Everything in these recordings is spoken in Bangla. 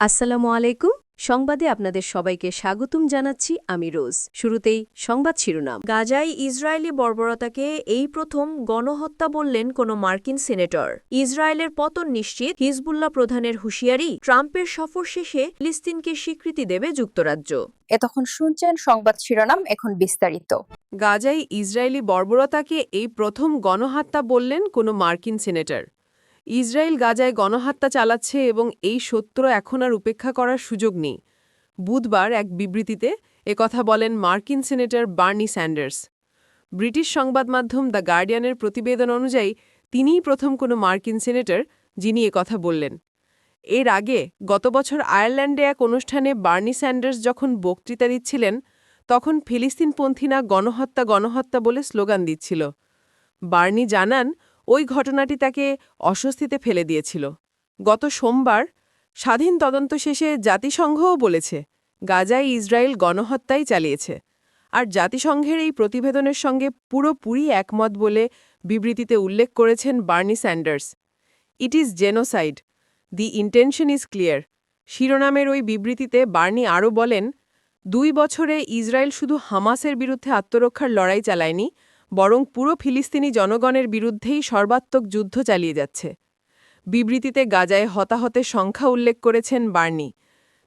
আসসালামু আলাইকুম। সংবাদে আপনাদের সবাইকে স্বাগতম জানাচ্ছি আমি রোজ। শুরুতেই সংবাদ শিরোনাম। গাজায় ইসরায়েলি বর্বরতাকে এই প্রথম গণহত্যা বললেন কোনো মার্কিন সেনেটর। ইসরায়েলের পতন নিশ্চিত হিজবুল্লাহ প্রধানের হুঁশিয়ারি ট্রাম্পের সফর শেষে ফিলিস্তিনকে স্বীকৃতি দেবে যুক্তরাজ্য। এতক্ষণ শুনছেন সংবাদ শিরোনাম এখন বিস্তারিত। গাজায় ইসরায়েলি বর্বরতাকে এই প্রথম গণহত্যা বললেন কোনো মার্কিন সেনেটর। ইসরায়েল গাজায় গণহত্যা চালাচ্ছে এবং এই সত্য এখন আর উপেক্ষা করার সুযোগ নেই। বুধবার এক বিবৃতিতে একথা বলেন মার্কিন সেনেটর বার্নি স্যান্ডার্স। ব্রিটিশ সংবাদ মাধ্যম দ্য গার্ডিয়ানের প্রতিবেদন অনুযায়ী, তিনিই প্রথম কোনো মার্কিন সেনেটর যিনি একথা বললেন। এর আগে গত বছর আয়ারল্যান্ডে এক অনুষ্ঠানে বার্নি স্যান্ডার্স যখন বক্তৃতা দিচ্ছিলেন, তখন ফিলিস্তিনপন্থীরা গণহত্যা গণহত্যা বলে স্লোগান দিচ্ছিল। বার্নি জানান ওই ঘটনাটি তাকে অস্বস্তিতে ফেলে দিয়েছিল। গত সোমবার স্বাধীন তদন্ত শেষে জাতিসংঘও বলেছে, গাজায় ইসরায়েল গণহত্যাই চালিয়েছে। আর জাতিসংঘের এই প্রতিবেদনের সঙ্গে পুরোপুরি একমত বলে বিবৃতিতে উল্লেখ করেছেন Bernie Sanders. It is genocide, the intention is clear. শিরোনামের ওই বিবৃতিতে বার্নি আরও বলেন, দুই বছরে ইসরায়েল শুধু হামাসের বিরুদ্ধে আত্মরক্ষার লড়াই চালায়নি বরং পুরো ফিলিস্তিনি জনগণের বিরুদ্ধেই সর্বাত্মক যুদ্ধ চালিয়ে যাচ্ছে। বিবৃতিতে গাজায় হতাহতের সংখ্যা উল্লেখ করেছেন বার্নি।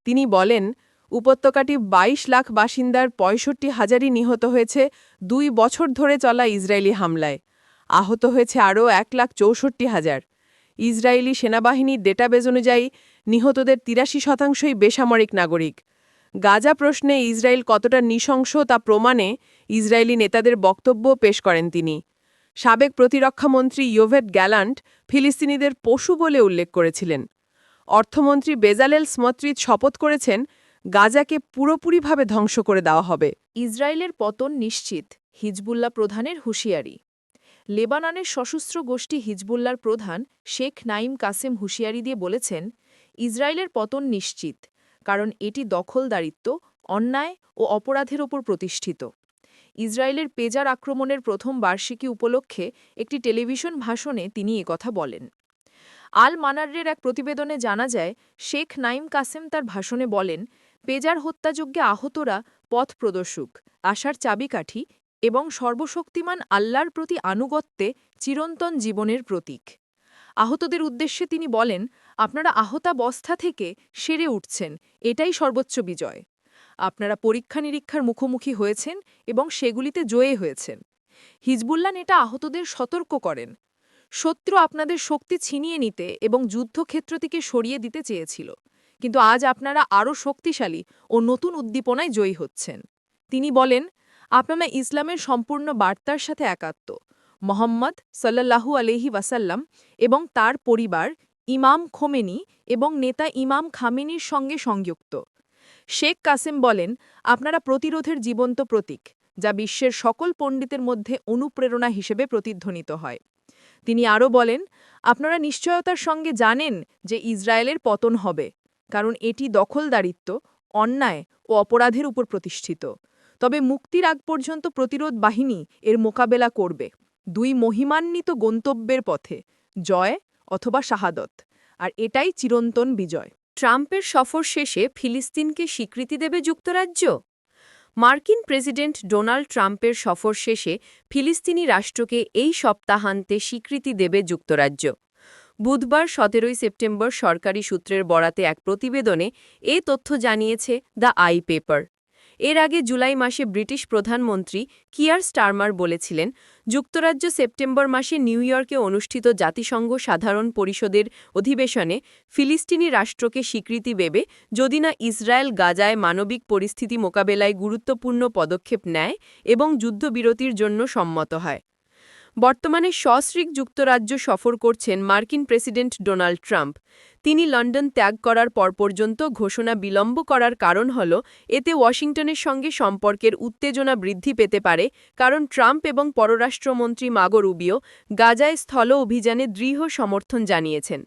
তিনি বলেন, উপত্যকাটি ২২ লাখ বাসিন্দার পঁয়ষট্টি হাজারই নিহত হয়েছে দুই বছর ধরে চলা ইসরায়েলি হামলায়। আহত হয়েছে আরও এক লাখ চৌষট্টি হাজার। ইসরায়েলি সেনাবাহিনীর ডেটাবেজ অনুযায়ী, নিহতদের তিরাশি শতাংশই বেসামরিক নাগরিক। গাজা প্রশ্নে ইসরায়েল কতটা নৃশংস তা প্রমাণে ইসরায়েলি নেতাদের বক্তব্য পেশ করেন তিনি। সাবেক প্রতিরক্ষামন্ত্রী ইয়োভেট গ্যালান্ট ফিলিস্তিনিদের পশু বলে উল্লেখ করেছিলেন। অর্থমন্ত্রী বেজালেল স্মত্রিত শপথ করেছেন, গাজাকে পুরোপুরিভাবে ধ্বংস করে দেওয়া হবে। ইসরায়েলের পতন নিশ্চিত, হিজবুল্লাহ প্রধানের হুঁশিয়ারি। লেবাননের সশস্ত্র গোষ্ঠী হিজবুল্লার প্রধান শেখ নাইম কাসেম হুঁশিয়ারি দিয়ে বলেছেন, ইসরায়েলের পতন নিশ্চিত কারণ এটি দখলদারিত্ব, অন্যায় ও অপরাধের ওপর প্রতিষ্ঠিত। ইসরায়েলের পেজার আক্রমণের প্রথম বার্ষিকী উপলক্ষে একটি টেলিভিশন ভাষণে তিনি একথা বলেন। আল মানারের এক প্রতিবেদনে জানা যায়, শেখ নাইম কাসেম তার ভাষণে বলেন, পেজার হত্যাযজ্ঞে আহতরা পথ প্রদর্শক, আশার চাবিকাঠি এবং সর্বশক্তিমান আল্লাহর প্রতি আনুগত্যে চিরন্তন জীবনের প্রতীক। আহতদের উদ্দেশ্যে তিনি বলেন, আপনারা আহতাবস্থা থেকে সেরে উঠছেন। এটাই সর্বোচ্চ বিজয়। আপনারা পরীক্ষা নিরীক্ষার মুখোমুখি হয়েছেন এবং সেগুলিতে জয়ে হয়েছেন। হিজবুল্লাহ নেতা আহতদের সতর্ক করেন। শত্রু আপনাদের শক্তি ছিনিয়ে নিতে এবং যুদ্ধক্ষেত্র থেকে সরিয়ে দিতে চেয়েছিল। কিন্তু আজ আপনারা আরও শক্তিশালী ও নতুন উদ্দীপনায় জয়ী হচ্ছেন। তিনি বলেন, আপনারা ইসলামের সম্পূর্ণ বার্তার সাথে একাত্ম। মোহাম্মদ সাল্লাল্লাহু আলহি ওয়াসাল্লাম এবং তার পরিবার ইমাম খোমেনি এবং নেতা ইমাম খামেনির সঙ্গে সংযুক্ত। শেখ কাসেম বলেন, আপনারা প্রতিরোধের জীবন্ত প্রতীক, যা বিশ্বের সকল পণ্ডিতের মধ্যে অনুপ্রেরণা হিসেবে প্রতিধ্বনিত হয়। তিনি আরও বলেন, আপনারা নিশ্চয়তার সঙ্গে জানেন যে ইসরায়েলের পতন হবে, কারণ এটি দখলদারিত্ব, অন্যায় ও অপরাধের উপর প্রতিষ্ঠিত। তবে মুক্তির আগ পর্যন্ত প্রতিরোধ বাহিনী এর মোকাবেলা করবে। দুই মহিমান্বিত গন্তব্যের পথে, জয় অথবা শাহাদত, আর এটাই চিরন্তন বিজয়। ট্রাম্পের সফর শেষে ফিলিস্তিনকে স্বীকৃতি দেবে যুক্তরাজ্য? মার্কিন প্রেসিডেন্ট ডোনাল্ড ট্রাম্পের সফর শেষে ফিলিস্তিনি রাষ্ট্রকে এই সপ্তাহান্তে স্বীকৃতি দেবে যুক্তরাজ্য। বুধবার সতেরোই সেপ্টেম্বর সরকারি সূত্রের বরাতে এক প্রতিবেদনে এ তথ্য জানিয়েছে দ্য আই পেপার। এর আগে জুলাই মাসে ব্রিটিশ প্রধানমন্ত্রী কিয়ার স্টারমার বলেছিলেন, যুক্তরাজ্য সেপ্টেম্বর মাসে নিউ ইয়র্কে অনুষ্ঠিত জাতিসংঘ সাধারণ পরিষদের অধিবেশনে ফিলিস্তিনি রাষ্ট্রকে স্বীকৃতি দেবে যদি না ইসরায়েল গাজায় মানবিক পরিস্থিতি মোকাবেলায় গুরুত্বপূর্ণ পদক্ষেপ নেয় এবং যুদ্ধবিরতির জন্য সম্মত হয়। বর্তমানে সস্ত্রীক যুক্তরাজ্য সফর করছেন মার্কিন প্রেসিডেন্ট ডোনাল্ড ট্রাম্প। তিনি লন্ডন ত্যাগ করার পর পর্যন্ত ঘোষণা বিলম্ব করার কারণ হল, এতে ওয়াশিংটনের সঙ্গে সম্পর্কের উত্তেজনা বৃদ্ধি পেতে পারে, কারণ ট্রাম্প এবং পররাষ্ট্রমন্ত্রী মাগো রুবিও গাজায় স্থল অভিযানে দৃঢ় সমর্থন জানিয়েছেন।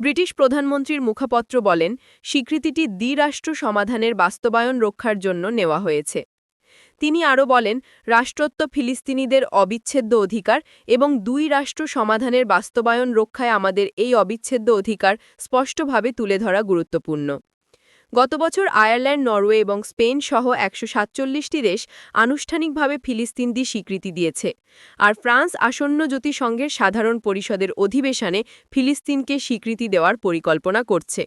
ব্রিটিশ প্রধানমন্ত্রীর মুখপাত্র বলেন, স্বীকৃতিটি দ্বিরাষ্ট্র সমাধানের বাস্তবায়ন রক্ষার জন্য নেওয়া হয়েছে। তিনি আরও বলেন, রাষ্ট্রত্ব ফিলিস্তিনিদের অবিচ্ছেদ্য অধিকার এবং দুই রাষ্ট্র সমাধানের বাস্তবায়ন রক্ষায় আমাদের এই অবিচ্ছেদ্য অধিকার স্পষ্টভাবে তুলে ধরা গুরুত্বপূর্ণ। গত বছর আয়ারল্যান্ড, নরওয়ে এবং স্পেন সহ একশো সাতচল্লিশটি দেশ আনুষ্ঠানিকভাবে ফিলিস্তিনদি স্বীকৃতি দিয়েছে। আর ফ্রান্স আসন্ন জাতিসংঘের সাধারণ পরিষদের অধিবেশনে ফিলিস্তিনকে স্বীকৃতি দেওয়ার পরিকল্পনা করছে।